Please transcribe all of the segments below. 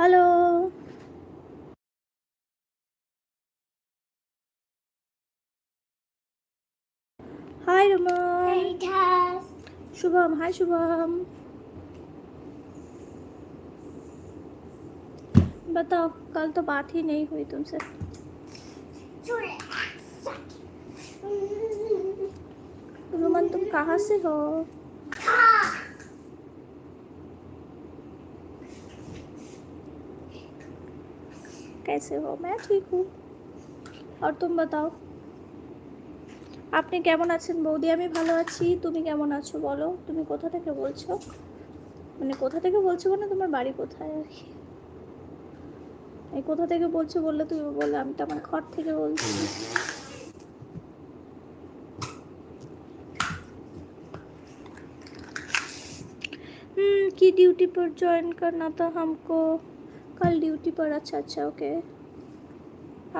Hello hi Ruma Hey, Taz. Shubham hi Shubham बताओ कल तो बात ही नहीं हुई तुमसे रुमन तुम कहाँ से हो कैसे हो मैं ठीक हूँ और तुम बताओ আপনি কেমন আছেন বৌদি আমি ভালো আছি তুমি কেমন আছো বলো তুমি কোথা থেকে বলছো মানে কোথা থেকে বলছো মানে তোমার বাড়ি কোথায় আর কি এই কোথা থেকে বলছো বললে তুমি বললে আমি তো আমার ঘর থেকে বলছি हम्म की ड्यूटी पर ज्वाइन करना था हमको কাল ডিউটি পর আচ্ছা আচ্ছা ওকে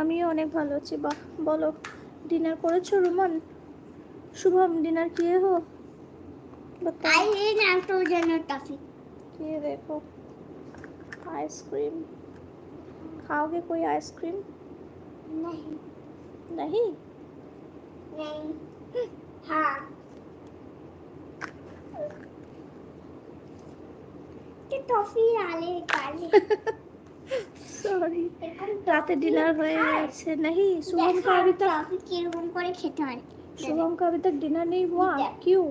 আমিও অনেক ভালো আছি বাহ বলো ডিনার করেছো রুমান शुभम डिनर किए हो बताओ I need nitrogen toffee. ये देखो आइसक्रीम खाओगे कोई आइसक्रीम नहीं नहीं नहीं हाँ কি টফি আলে কালে সরি রাতে ডিনার হয়ে গেছে नहीं शुभम का अभी तक টফি কিরকম করে খেতে হয় शुभम का अभी तक डिनर नहीं हुआ देख। क्यों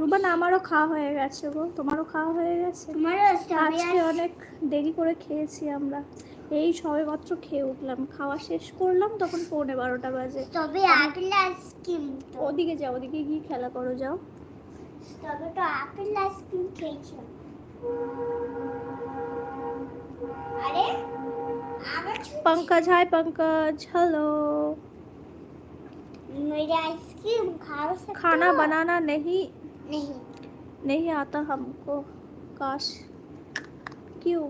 রুবান আমারও খাওয়া হয়ে গেছে গো তোমারও খাওয়া হয়ে গেছে তোমার আজকে অনেক দেরি করে খেয়েছি আমরা এই সবে মাত্র খেয়ে উঠলাম খাওয়া শেষ করলাম তখন পৌনে বারোটা বাজে তবে আপেল আইসক্রিম ওদিকে যাও ওদিকে গিয়ে খেলা করো যাও তবে তো আপেল আইসক্রিম খেয়েছিলাম আরে আবার पंकज हाय पंकज हेलो मेरे आइसक्रीम खा सकते खाना बनाना नहीं। नहीं। नहीं आता हमको काश। क्यों?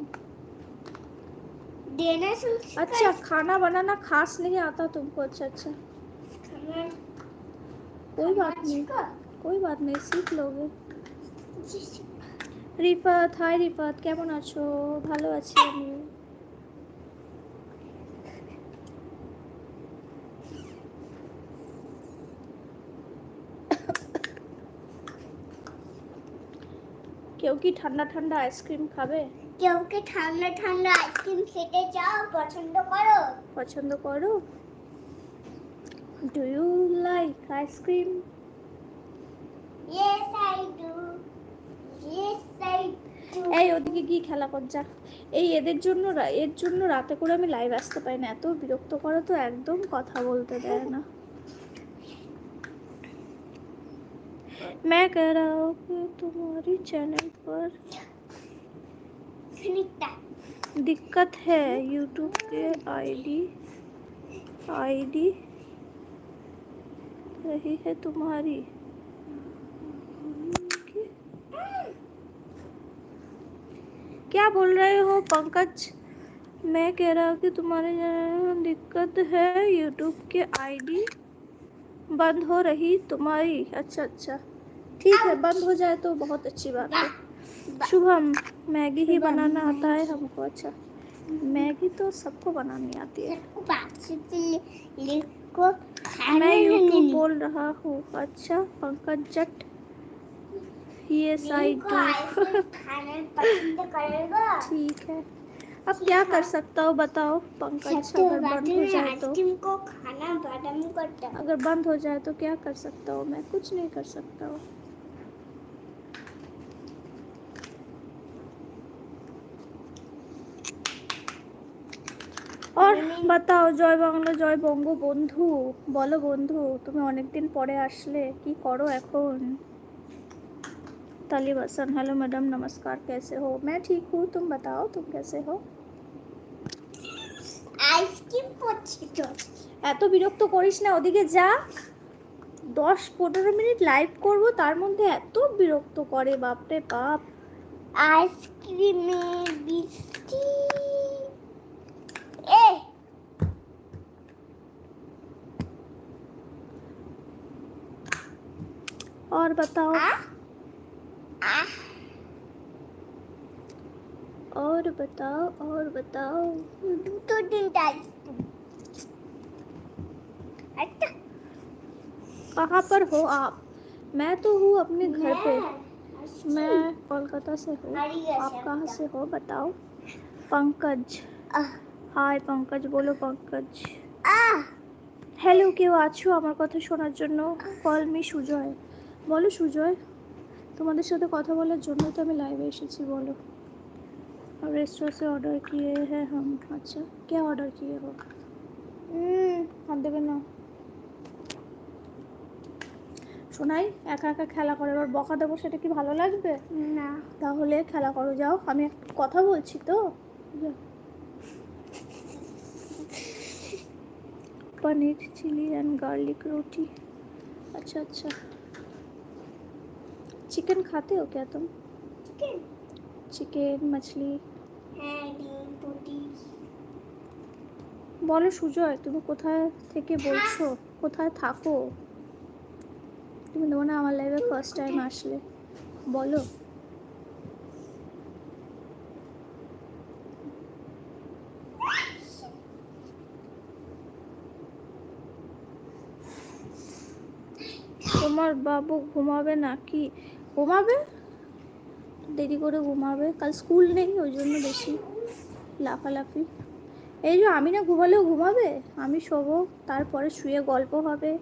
देना अच्छा खाना बनाना खास नहीं आता तुमको अच्छा अच्छा। कोई बात नहीं। कोई बात नहीं सीख लोगे। রিফাত হাই রিফাত কেমন আছো? ভালো আছি আমি। কেউ কি ঠান্ডা ঠান্ডা আইসক্রিম খাবে? কেউ কি ঠান্ডা ঠান্ডা আইসক্রিম খেতে চাও? পছন্দ করো? পছন্দ করো। ডু ইউ লাইক আইসক্রিম এই ওদিকে গিয়ে খেলা কর যা এই এদের জন্য রা- এর জন্য রাতে করে আমি লাইভ আসতে পারি না এত বিরক্ত করে তো একদম কথা বলতে দেয় না मैं कह रहा हूँ कि तुम्हारी चैनल पर খানিকটা दिक्कत है यूट्यूब के आईडी आईडी रही है तुम्हारी क्या बोल रहे हो पंकज? मैं कह रहा हूँ कि तुम्हारे यहाँ दिक्कत है यूट्यूब के आईडी बंद हो रही तुम्हारी। अच्छा अच्छा। ठीक है बंद हो जाए तो बहुत अच्छी बात है। शुभम मैगी ही बनाना आता है हमको अच्छा। मैगी तो सबको बनानी आती है। मैं यूट्यूब बोल रहा हूँ। अच्छा पंकज जट। यस आई इनको डू आइसक्रीम खाना पसंद करेगा ठीक है अब क्या कर सकता हूँ बताओ पंकज सबके अगर बंद बातें हो में जाए तो आइसक्रीम को खाना बदम करता है अगर बंद हो जाए तो क्या कर सकता हूँ मैं कुछ नहीं कर सकता हूँ और बताओ জয় বাংলা জয় বঙ্গবন্ধু বলো বন্ধু তুমি অনেকদিন পরে আসলে কি করো এখন तालिब हसन हेलो मैडम नमस्कार कैसे हो मैं ठीक हूँ तुम बताओ तुम कैसे हो আইসক্রিম করছি তো এত বিরক্ত করিস না ওদিকে যা দশ পনেরো মিনিট লাইভ করব তার মধ্যে এত বিরক্ত করে বাপরে বাপ আইসক্রিমে বৃষ্টি এ और बताओ আহ আহ बताओ और बताओ দুটো তিনটা আইসক্রিম একটা कहाँ पर हो आप मैं तो हूँ अपने घर पे আসছি। मैं कोलकाता से हूँ হারিয়ে গেছে आप कहाँ একটা। से हो बताओ पंकज আহ, হাই পঙ্কজ বলো পঙ্কজ আহ, হ্যালো কেউ আছো আমার কথা শোনার জন্য কল মি সুজয় বলো সুজয় তোমাদের সাথে কথা বলার জন্য তো আমি লাইভে এসেছি বলো और रेस्टोरेंट से ऑर्डर किए हैं हम अच्छा क्या ऑर्डर किए हो হুম হাত দেবে না শোনাই একা একা খেলা করে এবার বকা দেবো সেটা কি ভালো লাগবে না তাহলে খেলা করো যাও আমি একটা কথা বলছি তো যাও। Paneer chilli and garlic roti अच्छा अच्छा चिकन खाते हो क्या तुम চিকেন চিকেন মাছলি হ্যাঁ ডিম রুটি বলো সুজয় তুমি কোথায় থেকে বলছো কোথায় থাকো তুমি তো মনে হয় আমার লাইভে ফার্স্ট টাইম আসলে বলো তোমার বাবু ঘুমাবে নাকি ঘুমাবে দেরি করে ঘুমাবে কাল স্কুল নেই ওই জন্য বেশি লাফালাফি এই যে আমি না ঘুমালেও ঘুমাবে আমি শোবো তারপরে শুয়ে গল্প হবে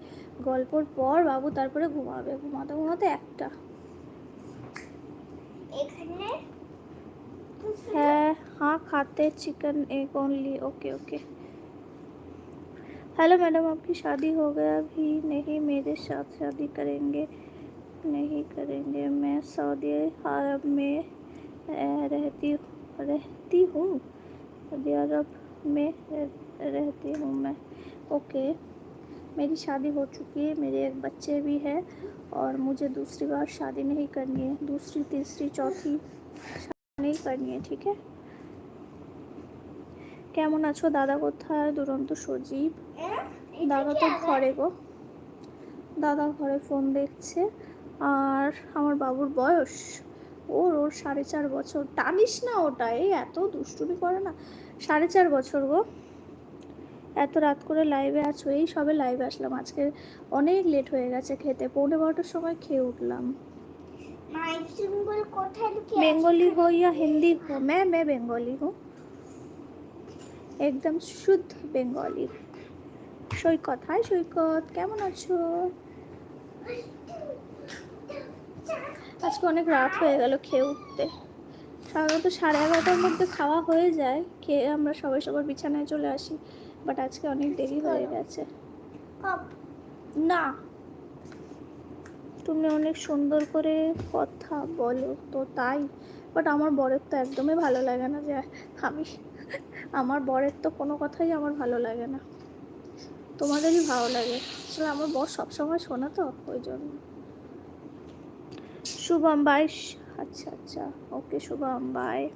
গল্পর পর বাবু তারপরে ঘুমাবে ঘুমাতে ঘুমাতে একটা এখানে है हाँ खाते चिकन एक only okay okay hello madam आपकी शादी हो गया भी नहीं मेरे साथ शादी करेंगे नहीं करेंगे मैं सऊदी अरब में अह, रहती रहती हूँ सऊदी अरब में रह- रहती हूँ मैं ओके मेरी शादी हो चुकी है मेरे एक बच्चे भी है और मुझे दूसरी बार शादी नहीं करनी है दूसरी तीसरी चौथी नहीं करनी है ठीक है কেমন আছো দাদা কোথায় দুরন্ত সজীব দাদা তো ঘরে গো দাদা ঘরে ফোন দেখছে আর আমার বাবুর বয়স। ওর ওর সাড়ে চার বছর। টানিস না ওটা এই এত দুষ্টুমি করে না। সাড়ে চার বছর গো। এত রাত করে লাইভে আছো এই সবে লাইভে আসলাম। আজকে অনেক লেট হয়ে গেছে খেতে। পৌনে বারোটার সময় খেয়ে উঠলাম। বেঙ্গলি হো ইয়া হিন্দি হো? মে মে বেঙ্গলি হো। একদম শুদ্ধ বেঙ্গলি। সৈকত হাই সৈকত কেমন আছো? আজকে অনেক রাত হয়ে গেল খেয়ে উঠতে। সাধারণত সাড়ে এগারোটার মধ্যে খাওয়া হয়ে যায় খেয়ে আমরা সবাই সবার বিছানায় চলে আসি। বাট আজকে অনেক দেরি হয়ে গেছে। না। তুমি অনেক সুন্দর করে কথা বলো তো তাই। বাট আমার বরের তো একদমই ভালো লাগে না যে আমি আমার বরের তো কোনো কথাই আমার ভালো লাগে না। তোমাদেরই ভালো লাগে। আসলে আমার বর সবসময় শোনা তো ওই জন্য। शुभम बाय अच्छा अच्छा ओके शुभम बाय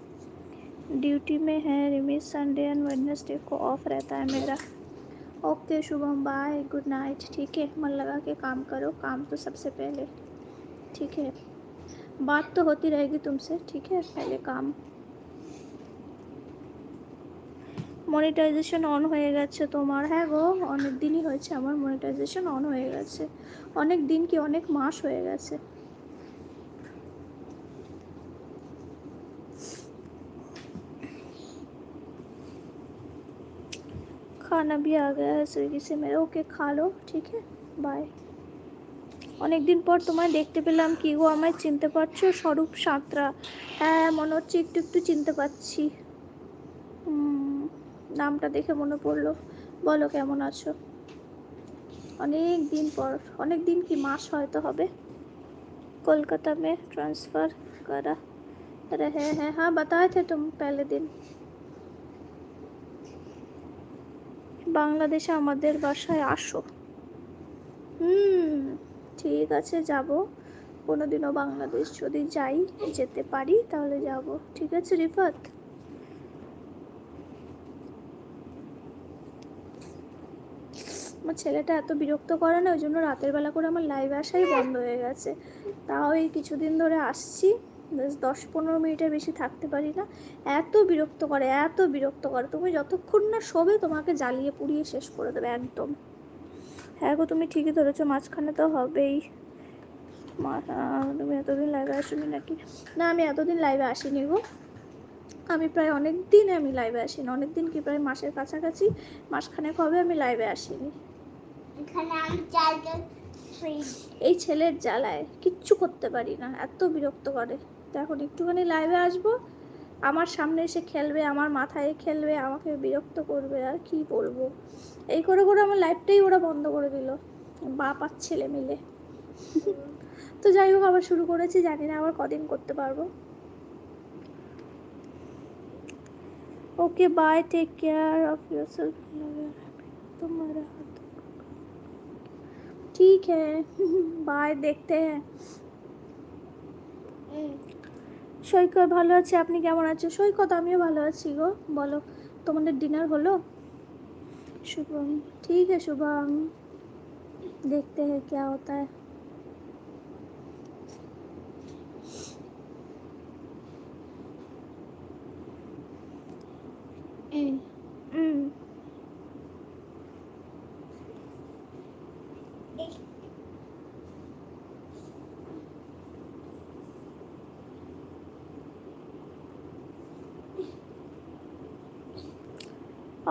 ड्यूटी में है रिमीज संडे एंड वेडनेसडे को ऑफ रहता है मेरा okay Shubham bye good night ठीक है मन लगा के काम करो काम तो सबसे पहले ठीक है बात तो होती रहेगी तुमसे ठीक है पहले काम মনিটাইজেশন অন হয়ে গেছে তোমার হ্যাঁ গো অনেক দিনই হয়েছে আমার মনিটাইজেশন অন হয়ে গেছে অনেক দিন কি অনেক মাস হয়ে গেছে खाना भी आ गया है स्विगी से मेरा ओके खा लो ठीक है বাই অনেক দিন পর তোমায় দেখতে পেলাম কি গো আমায় চিনতে পারছো স্বরূপ সাঁতরা হ্যাঁ মনে হচ্ছে একটু একটু চিনতে পারছি হুম, নামটা দেখে মনে পড়লো বলো কেমন আছো অনেক দিন পর অনেক দিন কি মাস হয়তো হবে কলকাতা में ट्रांसफ़र करा रहे हैं हाँ बताए थे तुम पहले दिन বাংলাদেশে আমাদের বাসায় আসো। হুম, ঠিক আছে, যাব। কোনোদিনও বাংলাদেশ যদি যাই, যেতে পারি, তাহলে যাব। ঠিক আছে, রিফাত? আমার ছেলেটা এত বিরক্ত করে না, ওই জন্য রাতের বেলা করে আমার লাইভ আসাই বন্ধ হয়ে গেছে। তাও এই কিছুদিন ধরে আসছি। দশ পনেরো মিনিটের বেশি থাকতে পারি না। এত বিরক্ত করে এত বিরক্ত করে। তুমি যতক্ষণ না শোবে তোমাকে জ্বালিয়ে পুড়িয়ে শেষ করে দেবে একদম। হ্যাঁ গো তুমি ঠিকই ধরেছো মাঝখানে তো হবেই। তুমি এতদিন লাইভে আসনি নাকি? না আমি এতদিন লাইভে আসিনি গো। আমি প্রায় অনেক দিন আমি লাইভে আসিনি। অনেক দিন কি প্রায় মাসের কাছাকাছি মাসখানেক হবে আমি লাইভে আসিনি। এখানে আমি এই ছেলের জ্বালায় কিচ্ছু করতে পারি না এত বিরক্ত করে। এখন একটুখানি লাইভে আসবো আমার সামনে এসে খেলবে আমার মাথায় খেলবে আমাকে বিরক্ত করবে আর কি বলবো এই করে করে আমার লাইফটাই ওরা বন্ধ করে দিল বাপ আর ছেলে মিলে তো যাই হোক আবার শুরু করেছি জানি না আবার কদিন করতে পারবো okay bye take care of yourself तुम्हारा हाथ ठीक है बाय দেখতে हैं সৈকত ভালো আছে আপনি কেমন আছেন সৈকত আমিও ভালো আছি গো বলো তোমাদের ডিনার হলো शुभम ठीक है शुभम देखते हैं क्या होता है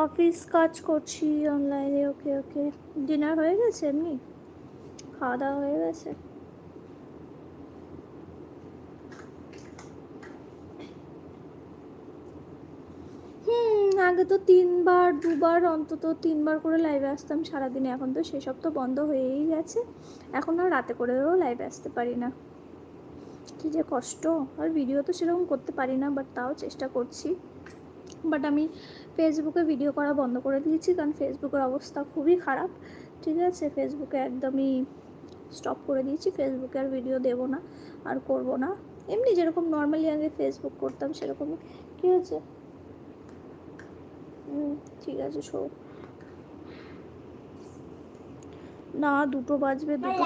অফিস কাজ করছি অনলাইনে ওকে ওকে ডিনার হয়ে গেছে এমনি? খাওয়া দাওয়া হয়ে গেছে? হুম, আগে তো তিনবার, দুবার, অন্তত তিনবার করে লাইভে আসতাম সারাদিনে। এখন তো সেসব তো বন্ধ হয়েই গেছে। এখন আর রাতে করেও লাইভে আসতে পারি না। কী যে কষ্ট, আর ভিডিও তো সেরকম করতে পারি না বাট তাও চেষ্টা করছি। বাট আমি ফেসবুকে ভিডিও করা বন্ধ করে দিয়েছি কারণ ফেসবুকের অবস্থা খুবই খারাপ ঠিক আছে? ফেসবুকে একদমই স্টপ করে দিয়েছি। ফেসবুকে আর ভিডিও দেবো না আর করব না। এমনি যেরকম নর্মালি আগে ফেসবুক করতাম সেরকম কী হয়েছে ঠিক আছে শো। না দুটো বাজবে দুটো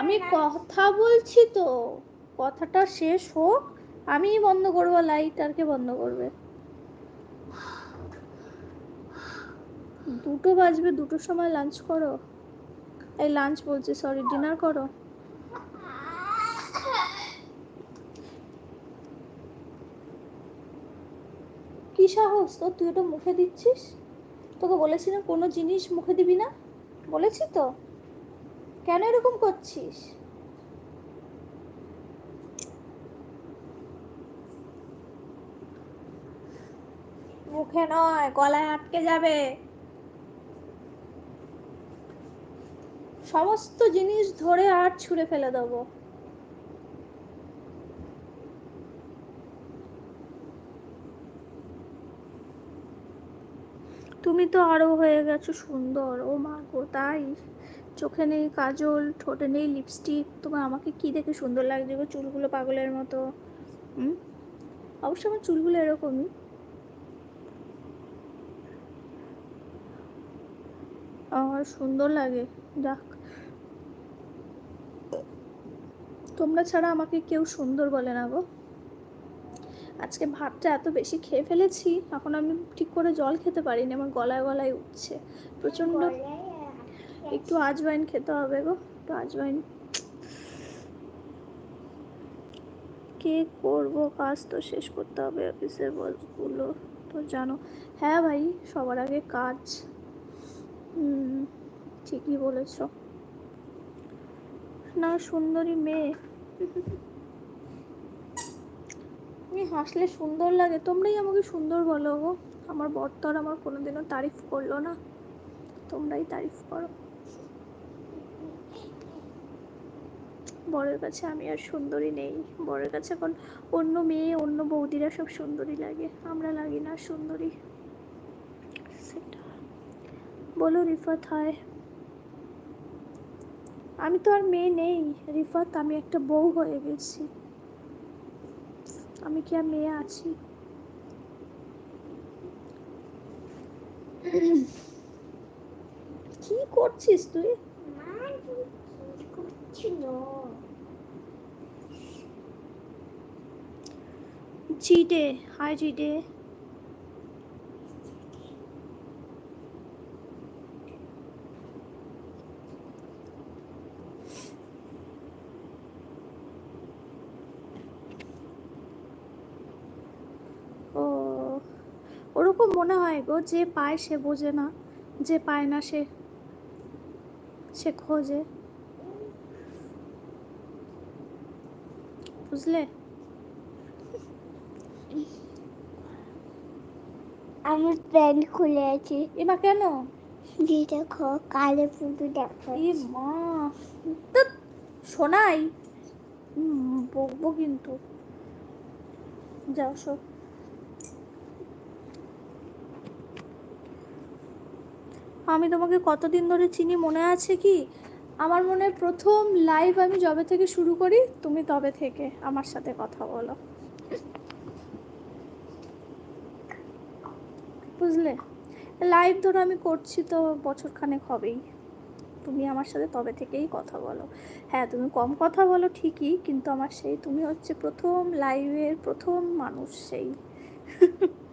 আমি কথা বলছি তো। কথাটা শেষ হোক। আমিই বন্ধ করব লাইট আর কে বন্ধ করবে। দুটো বাজবে দুটোর সময় লাঞ্চ করো। এই লাঞ্চ বলছি সরি ডিনার করো। কি সাহস তো তুই ওটা মুখে দিচ্ছিস? তোকে বলেছি না কোনো জিনিস মুখে দিবি না? বলেছি তো? কেন এরকম করছিস? মুখে নয়, গলায় আটকে যাবে। সমস্ত জিনিস ধরে আর ছুঁড়ে ফেলে দেবো। তুমি তো আরও হয়ে গেছো সুন্দর, ও মা গো, তাই? চোখে নেই কাজল, ঠোঁটে নেই লিপস্টিক তোমার আমাকে কি দেখে সুন্দর লাগছে গো চুলগুলো পাগলের মতো? অবশ্য আমার চুলগুলো এরকমই। আমার সুন্দর লাগে। যাক। তোমরা ছাড়া আমাকে কেউ সুন্দর বলে না গো। আজকে ভাতটা এত বেশি খেয়ে ফেলেছি এখন আমি ঠিক করে জল খেতে পারিনি আমার গলায় গলায় উঠছে। প্রচণ্ড একটু আজওয়াইন খেতে হবে গো একটু আজওয়াইন। কে করব? কাজ তো শেষ করতে হবে অফিসের বসগুলো তো জানো হ্যাঁ ভাই সবার আগে কাজ। ঠিকই বলেছ। না, সুন্দরী মেয়ে। হাসলে সুন্দর লাগে। তোমরাই আমাকে সুন্দর বলো গো। আমার বর তো আর আমার কোনোদিনও তারিফ করল না। তোমরাই তারিফ করো। বরের কাছে আমি আর সুন্দরী নেই। বরের কাছে এখন অন্য মেয়ে, অন্য বৌদিরা সব সুন্দরী লাগে। আমরা লাগি না সুন্দরী। বলো রিফাত, হয়। আমি তো আর মেয়ে নেই, রিফাত, আমি একটা বউ হয়ে গেছি। আমি কি আর মেয়ে আছি? কি করছিস তুই? জিডে হাই জিডে গো যে পায় সে বোঝে না যে পায় না সে সে খোঁজে। বুঝলে? আমি প্যান্ট খুলে আছি। এবার কেন? দেখো কালে পুজো দেখো। এ মা ধ্যাৎ, শোনাই বকবো কিন্তু। যাও শো আমি তোমাকে কতদিন ধরে চিনি মনে আছে কি? আমার মনে প্রথম লাইভ আমি যবে থেকে শুরু করি, তুমি তবে থেকে আমার সাথে কথা বলো। বুঝলে? লাইভ ধরো আমি করছি তো বছর খানেক হবেই। তুমি আমার সাথে তবে থেকেই কথা বলো। হ্যাঁ তুমি কম কথা বলো ঠিকই, কিন্তু আমার সেই তুমি হচ্ছে প্রথম লাইভের প্রথম মানুষ সেই।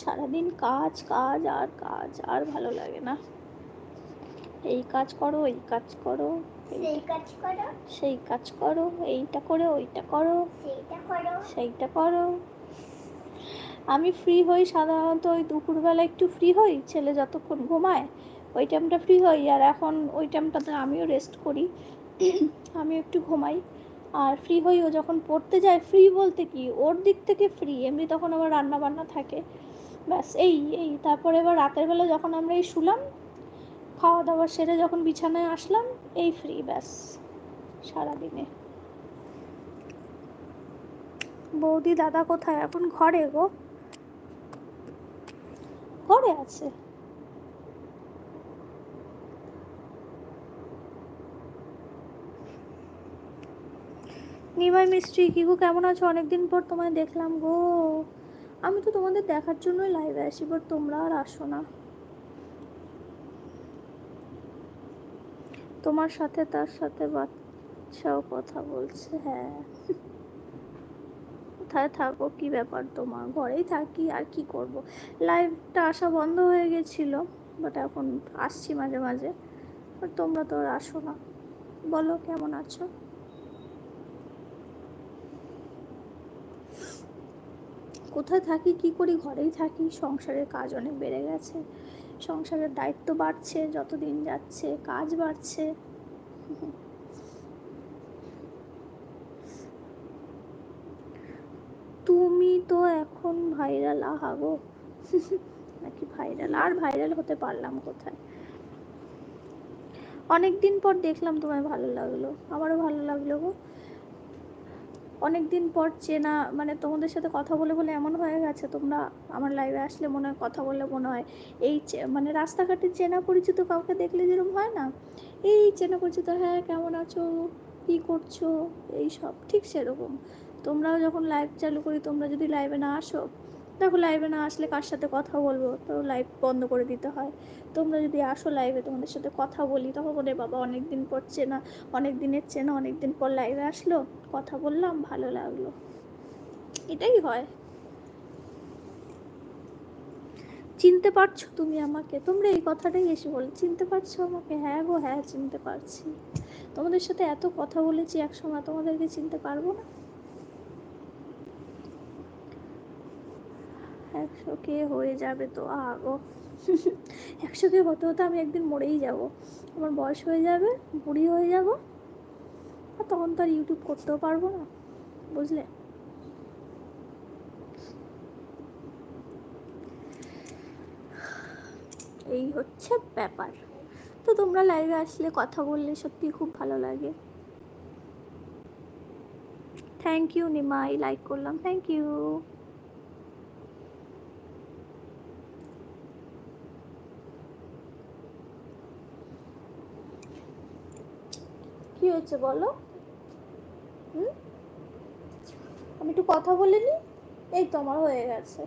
সারাদিন কাজ কাজ আর কাজ আর ভালো লাগে না। এই কাজ করো এই কাজ করো সেই কাজ করো। সেই কাজ করো এইটা করো ওইটা করো সেইটা করো। সেইটা করো। আমি ফ্রি হই সাধারণত ওই দুপুরবেলা একটু ফ্রি হই ছেলে যতক্ষণ ঘুমায় ওই টাইমটা ফ্রি হই। আর এখন ওই টাইমটাতে আমিও রেস্ট করি আমি একটু ঘুমাই। আর ফ্রি হই ও যখন পড়তে যায় ফ্রি বলতে কি? ওর দিক থেকে ফ্রি এমনি তখন আবার রান্না বান্না থাকে। ব্যাস, এই এই। তারপরে এবার রাতের বেলা যখন আমরা এই শুলাম খাওয়া দাওয়া সেরে যখন বিছানায় আসলাম, এই ফ্রি ব্যাস, সারাদিনে। বৌদি, দাদা কোথায়? এখন ঘরে গো। ঘরে আছে। নিমাই মিস্ত্রি, কি গো, কেমন আছো? অনেকদিন পর তোমায় দেখলাম গো। আমি তো তোমাদের দেখার জন্যই লাইভে আসি বাট তোমরা আর আসো না। তোমার সাথে তার সাথে বাচ্চাও কথা বলছে হ্যাঁ। কোথায় থাকো কি ব্যাপার তোমার? ঘরেই থাকি, আর কি করব? লাইভটা আসা বন্ধ হয়ে গেছিল বাট এখন আসছি মাঝে মাঝে বাট তোমরা তো আর আসো না। বলো, কেমন আছো? কোথায় থাকি, কি করি, ঘরেই থাকি, সংসারের কাজ অনেক বেড়ে গেছে। সংসারের দায়িত্ব বাড়ছে যত দিন যাচ্ছে, কাজ বাড়ছে। তুমি তো এখন ভাইরাল আহাগো নাকি ভাইরাল? আর ভাইরাল হতে পারলাম কোথায়? অনেক দিন পর দেখলাম তোমায় ভালো লাগল। আমারও ভালো লাগল গো। অনেক দিন পর চেনা মানে তোমাদের সাথে কথা বলে বলে এমন হয়ে গেছে, তোমরা আমার লাইভে আসলে মনে হয় কথা বলে মনে হয়। এই মানে রাস্তাঘাটে চেনা পরিচিত কাউকে দেখলে যেরকম হয় না? এই চেনা পরিচিত হ্যাঁ কেমন আছো? কী করছ? এই সব, ঠিক সেরকম। তোমরাও যখন লাইভ চালু করি, তোমরা যদি লাইভে না আসো দেখো লাইভে না আসলে কার সাথে কথা বলব? তো লাইভ বন্ধ করে দিতে হয়। তোমরা যদি আসো লাইভে তোমাদের সাথে কথা বলি, তখন বলে বাবা অনেক দিন পর চেনা অনেক দিনের চেনা অনেক দিন পর লাইভে আসলো, কথা বললাম, ভালো লাগল। এটাই হয়। চিনতে পারছ তুমি আমাকে? তোমরা এই কথাটাই এসে বল, চিনতে পারছ আমাকে? হ্যাঁ গো হ্যাঁ চিনতে পারছি। তোমাদের সাথে এত কথা বলেছি, একসময় তোমাদেরকে চিনতে পারব না। একশো কে হয়ে যাবে তো, আগো। একশো কে হতে হতে আমি একদিন মরেই যাব। আমার বয়স হয়ে যাবে, বুড়ি হয়ে যাব। আর তখন তো আর ইউটিউব করতেও পারব না, বুঝলে? এই হচ্ছে ব্যাপার। তো তোমরা লাইভে আসলে কথা বললে সত্যি খুব ভালো লাগে। Thank you Nimai. লাইক করলাম। থ্যাংক ইউ হয়েছে বলো? আমি একটু কথা বলে নিই? এই তোমার হয়ে গেছে।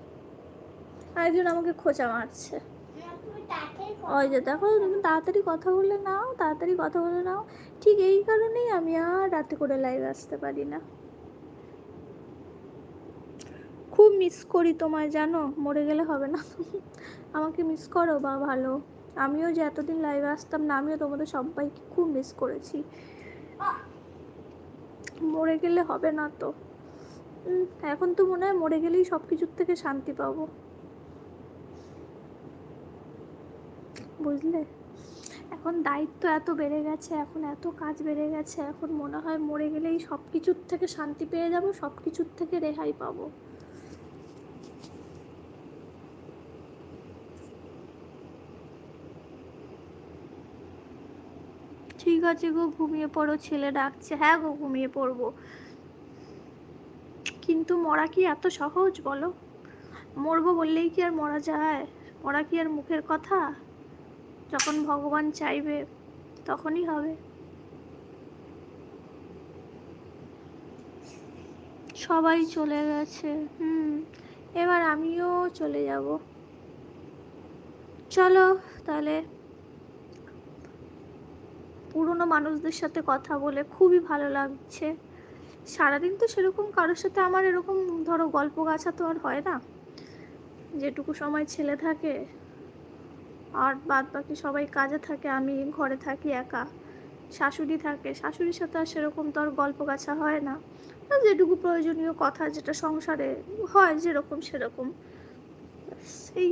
আরেকজন আমাকে খোঁচা মারছে। না। ওই যে দেখো, তাড়াতাড়ি কথা বলে নাও, তাড়াতাড়ি কথা বলে নাও। ঠিক এই কারণেই আমি আর রাতে করে লাইভে আসতে পারি না। খুব মিস করি তোমায়, জানো? মরে গেলে হবে না। আমাকে মিস করো, বা ভালো। আমিও যে এতদিন লাইভে আসতাম না, আমিও তোমাদের সবাইকে খুব মিস করেছি। মরে গেলে হবে না তো। এখন তো মনে হয় মরে গেলেই সব কিছুর থেকে শান্তি পাবো। বুঝলে? এখন দায়িত্ব এত বেড়ে গেছে, এখন এত কাজ বেড়ে গেছে, এখন মনে হয় মরে গেলেই সব কিছুর থেকে শান্তি পেয়ে যাব সব কিছুর থেকে রেহাই পাবো। ঠিক আছে গো, ঘুমিয়ে পড়ো, ছেলে ডাকছে। হ্যাঁ গো, ঘুমিয়ে পড়ব। কিন্তু মরা কি এত সহজ বলো? মরবো বললেই কি আর মরা যায়? মরা কি আর মুখের কথা? যখন ভগবান চাইবে, তখনই হবে। সবাই চলে গেছে। হুম, এবার আমিও চলে যাব। চলো তাহলে। পুরনো মানুষদের সাথে কথা বলে খুবই ভালো লাগছে। সারাদিন তো সেরকম কারোর সাথে আমার এরকম, ধরো গল্প গাছা তো আর হয় না। যেটুকু সময় ছেলে থাকে, আর বাদ বাকি সবাই কাজে থাকে, আমি ঘরে থাকি একা। শাশুড়ি থাকে, শাশুড়ির সাথে আর সেরকম তো আর গল্প গাছা হয় না। যেটুকু প্রয়োজনীয় কথা যেটা সংসারে হয়, যেরকম সেরকম। সেই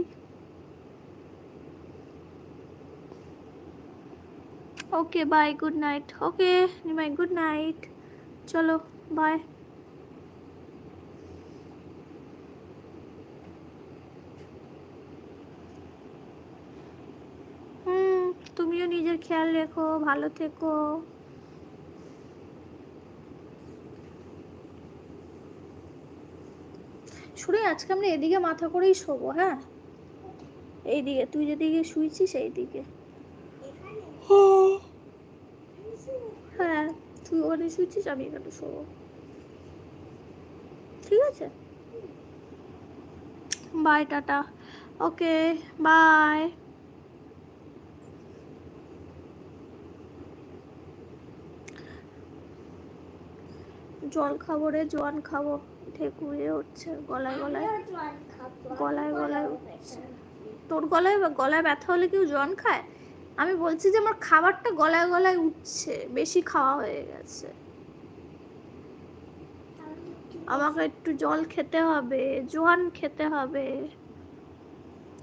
okay bye good night okay Nimai good night চলো বাই হুম, তুমিও নিজের খেয়াল রেখো, ভালো থেকো। শুনে, আজকে আমরা এদিকে মাথা করেই শোবো হ্যাঁ? এইদিকে, তুই যেদিকে শুয়েছিস এই দিকে এখানে? হ্যাঁ তুই ওখানে শুয়েছিস আমি এখানে শোবো। ঠিক আছে? By tata. ওকে বাই জল খাব রে জোয়ান খাব। ঠেকুয়ে উঠছে গলায় গলায়। গলায় গলায় উঠছে। তোর গলায় গলায় ব্যথা হলে কেউ জোয়ান খায়? আমি বলছি যে আমার খাবারটা গলায় গলায় উঠছে বেশি খাওয়া হয়ে গেছে। আমাকে একটু জল খেতে হবে জোয়ান খেতে হবে।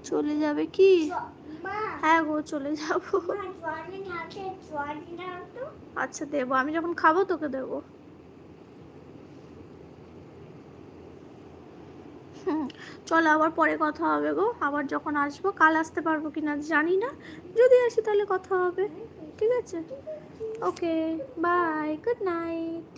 চলে যাবে কি? হ্যাঁ গো চলে যাব। আচ্ছা দেবো আমি যখন খাব তোকে দেবো। চলো আবার পরে কথা হবে গো। আবার যখন আসব, কাল আসতে পারব কি না জানি না। যদি আসি তাহলে কথা হবে। ঠিক আছে? ওকে বাই গুড নাইট